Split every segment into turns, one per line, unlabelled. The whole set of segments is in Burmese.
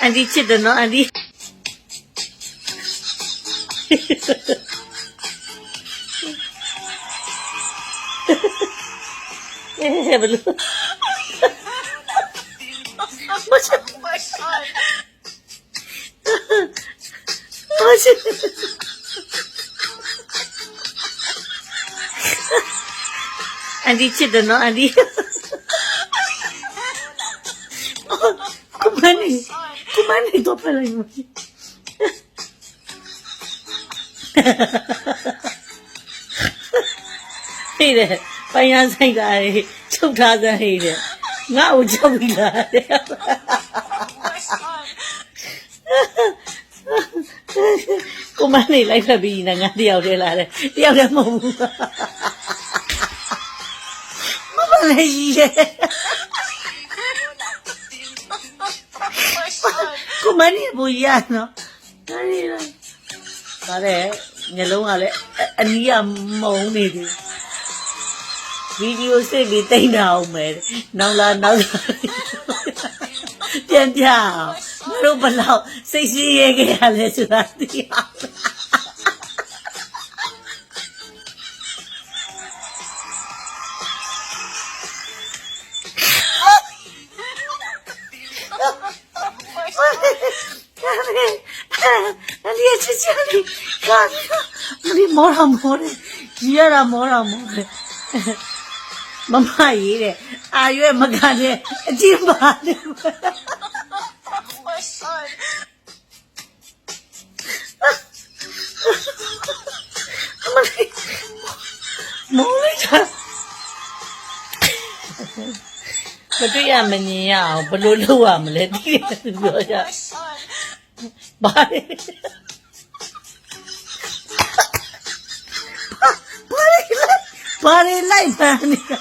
အန်ဒီချစ်တယ်နော် အန်ဒီအဲဘလို့မချစ်မချစ်အန်ဒီချစ်တယ်နော်အန်ဒီကုမနီကုမနီတော့ဖလိုက်မဟေးတယ်ပိုင်ရဆိုင်တာလေချုပ်ထားစမ်းဟေးတယ်ငါ့ကိုချုပ်ပြီးလာတယ်ကိုမနေလိုက်ဖက်ပြီးနေငါတယောက်တည်းလာတယ်တယောက်တည်းမဟုတ်ဘူး မမလေးကြီးရဲ့ကိုမနေဘူးရနော်ဒါရီလားဒါလည်းညလုံးကလည်းအအနီးကမုံနေတယ်ဗီဒီယိုစစ်ပြီးတိတ်တာအောင်မယ်နောက်လာနောက်လာပြန်ပြအောင်ငါတို့ဘလောက်စိတ်ရှိရဲခဲ့ရလဲဆိုတာသိအောင် အလီချစ်ချာလီကာအလီမောရမောရကြီးရတာမောရမောရမမရေးတဲ့အာရွယ်မကန်တဲ့အကြည့်ပါတယ်မလေးမောလေးချာမတွေ့ရမမြင်ရအောင်ဘယ်လိုလုပ်ရမလဲတိတယ်ပြောရ ဘာလဲဘာလဲလိုက်ပန်းနေတာ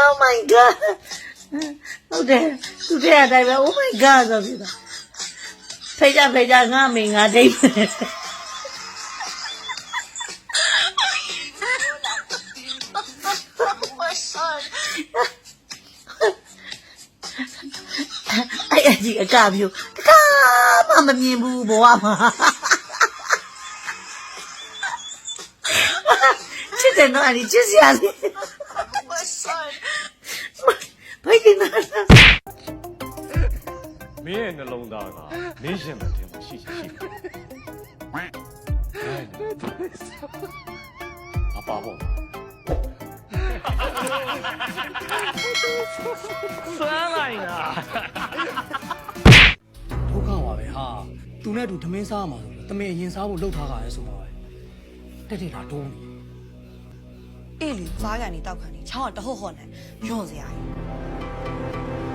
Oh my god ဟုတ်တယ်သူတဲ့အတိုင်းပဲ Oh my god ဆိုပြီးတော့ဖေကြဖေကြငါမေငါဒိတ် အဲ့အကြီးအကမျိုးတကားမှမမြင်ဘူးဘဝမှာချစ်တယ်နော်အကြီးချစ်စရာလေးဘယ်ကနာ
မင်းရဲ့နှလုံးသားကမင်းရှင်မထင်ဘူးရှိရှိရှိအပါဘော ဆွမ်းလိုက်တာ
ဒုက္ခပါပဲဟာသူနဲ့အတူဓမင်းစားရမှာဆိုလို့တမင်အရင်စားဖို့လှုပ်ထားတာလေဆိုတော့တက်တက်လာတိုးနေ
အေးလေစားကန်နေတောက်ခံနေချောင်းကတဟုတ်ဟုတ်နဲ့ညွန့်စရာကြီး